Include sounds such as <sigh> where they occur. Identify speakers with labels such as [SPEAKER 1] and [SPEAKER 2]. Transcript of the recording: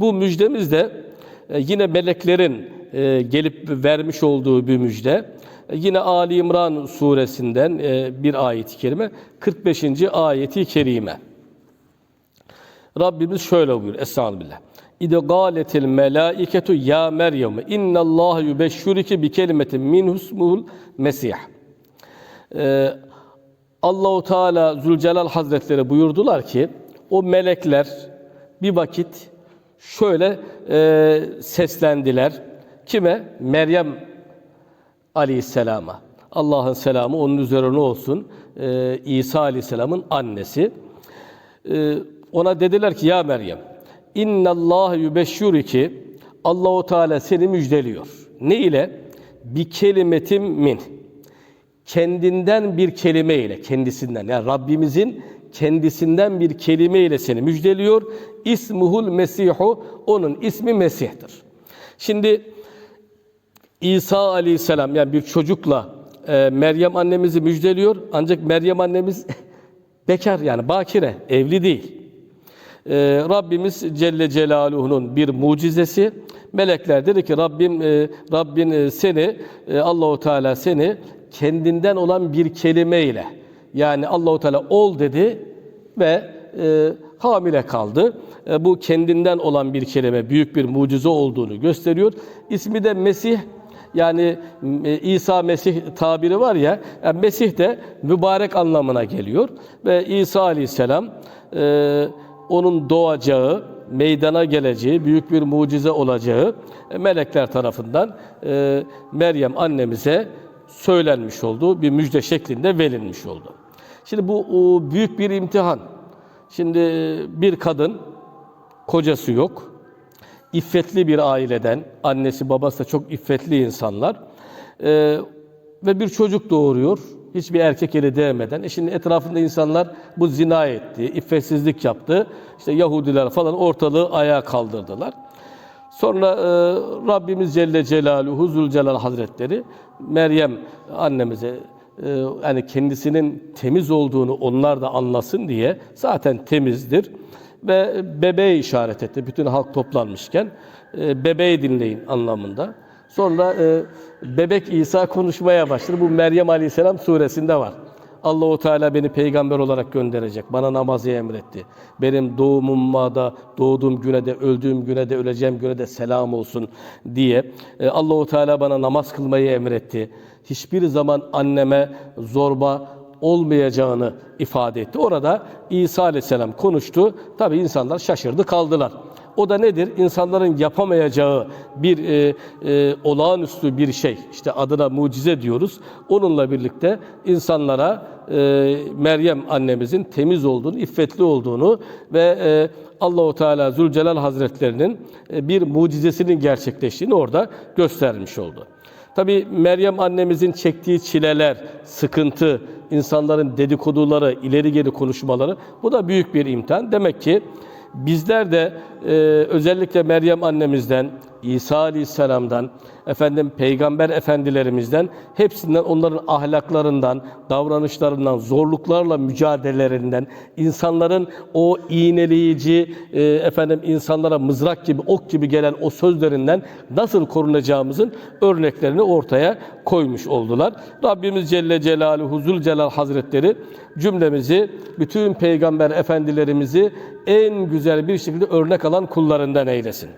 [SPEAKER 1] bu müjdemiz de e, yine meleklerin e, gelip vermiş olduğu bir müjde. E, Yine Ali İmran suresinden bir ayet-i kerime, 45. ayeti kerime. Rabbimiz şöyle buyuruyor. Estağfirullah. İde gâletil melâiketu ya Meryem inna Allah yubeşşirike bi kelimetin min husmuhul Mesih. Allahu Teala Zülcelal Hazretleri buyurdular ki o melekler bir vakit şöyle e, seslendiler. Kime? Meryem Aleyhisselam'a. Allah'ın selamı onun üzerine olsun. Ee, İsa Aleyhisselam'ın annesi. Ee, ona dediler ki ya Meryem inna Allah yubeşşiriki Allahu Teala seni müjdeliyor. Ne ile? Bir kelimetim min. Kendinden bir kelime ile, kendisinden yani Rabbimizin kendisinden bir kelime ile seni müjdeliyor. İsmuhul Mesihu, onun ismi Mesih'tir. Şimdi İsa Aleyhisselam yani bir çocukla e, Meryem annemizi müjdeliyor. Ancak Meryem annemiz <laughs> bekar yani bakire, evli değil. E, Rabbimiz Celle Celaluhu'nun bir mucizesi. Melekler dedi ki Rabbim e, Rabbin e, seni e, Allahu Teala seni kendinden olan bir kelime ile yani Allahu Teala ol dedi ve e, hamile kaldı. E, bu kendinden olan bir kelime büyük bir mucize olduğunu gösteriyor. İsmi de Mesih yani e, İsa Mesih tabiri var ya, yani Mesih de mübarek anlamına geliyor. Ve İsa Aleyhisselam e, onun doğacağı, meydana geleceği, büyük bir mucize olacağı e, melekler tarafından e, Meryem annemize söylenmiş olduğu bir müjde şeklinde verilmiş oldu. Şimdi bu büyük bir imtihan. Şimdi bir kadın kocası yok. İffetli bir aileden, annesi babası da çok iffetli insanlar. Ee, ve bir çocuk doğuruyor. Hiçbir erkek eli değmeden. E şimdi etrafında insanlar bu zina etti, iffetsizlik yaptı. İşte Yahudiler falan ortalığı ayağa kaldırdılar. Sonra e, Rabbimiz Celle Celaluhu Zülcelal Hazretleri Meryem annemize yani kendisinin temiz olduğunu onlar da anlasın diye zaten temizdir ve bebeğe işaret etti. Bütün halk toplanmışken e, bebeği dinleyin anlamında. Sonra e, bebek İsa konuşmaya başladı. Bu Meryem Aleyhisselam suresinde var. Allahu Teala beni peygamber olarak gönderecek. Bana namazı emretti. Benim doğumuma da, doğduğum güne de, öldüğüm güne de, öleceğim güne de selam olsun diye. E, Allahu Teala bana namaz kılmayı emretti. Hiçbir zaman anneme zorba olmayacağını ifade etti. Orada İsa Aleyhisselam konuştu. Tabi insanlar şaşırdı kaldılar. O da nedir? İnsanların yapamayacağı bir e, e, olağanüstü bir şey. İşte adına mucize diyoruz. Onunla birlikte insanlara e, Meryem annemizin temiz olduğunu, iffetli olduğunu ve e, Allahu Teala Zülcelal Hazretlerinin e, bir mucizesinin gerçekleştiğini orada göstermiş oldu. Tabi Meryem annemizin çektiği çileler, sıkıntı, insanların dedikoduları, ileri geri konuşmaları bu da büyük bir imtihan. Demek ki bizler de e, özellikle Meryem annemizden, İsa Aleyhisselam'dan, efendim peygamber efendilerimizden hepsinden onların ahlaklarından, davranışlarından, zorluklarla mücadelelerinden, insanların o iğneleyici e, efendim insanlara mızrak gibi, ok gibi gelen o sözlerinden nasıl korunacağımızın örneklerini ortaya koymuş oldular. Rabbimiz Celle Celaluhu Zülcelal Hazretleri cümlemizi, bütün peygamber efendilerimizi en güzel bir şekilde örnek alan kullarından eylesin.